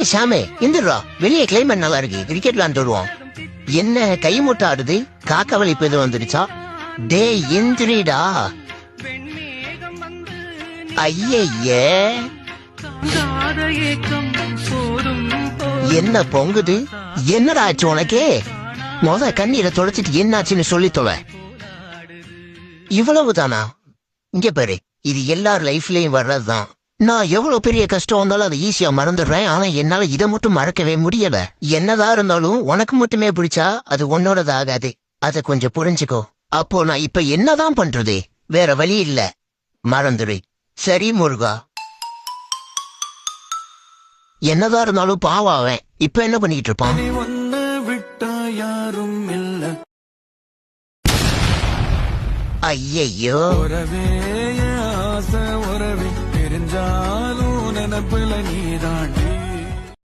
சாமே இந்துடுறா வெளியே கிளைமேட் நல்லா இருக்கு கிரிக்கெட் விளாண்டு வருவோம். என்ன கை முட்டை ஆடுது காக்க வலிப்பு எதுவும் வந்துடுச்சா? டே எந்திரிடா. ஐயே என்ன பொங்குது? என்னடா ஆச்சு உனக்கே? முத கண்ணீரை தொலைச்சிட்டு என்னாச்சுன்னு சொல்லி தொலை. இவ்வளவுதானா? இங்க பாரு. இது எல்லார் லைஃப்லயும் வர்றதுதான். நான் எவ்வளவு பெரிய கஷ்டம் வந்தாலும் அதை ஈஸியா மறந்துடுறேன். ஆனா என்னால இதை மட்டும் மறக்கவே முடியல. என்னதான் இருந்தாலும் உனக்கு மட்டுமே பிடிச்சா அது உன்னோடது ஆகாது. அதை கொஞ்சம் புரிஞ்சுக்கோ. அப்போ நான் இப்ப என்னதான் பண்றது? வேற வழி இல்ல. மறந்துடு. சரி முருகா. என்னதான் இருந்தாலும் பாவம் அவன். இப்ப என்ன பண்ணிட்டு இருப்பான்? யாரும் இல்ல. ஐயையோ. நெஞ்சாலும் என் ஆசை உறவே நீதான்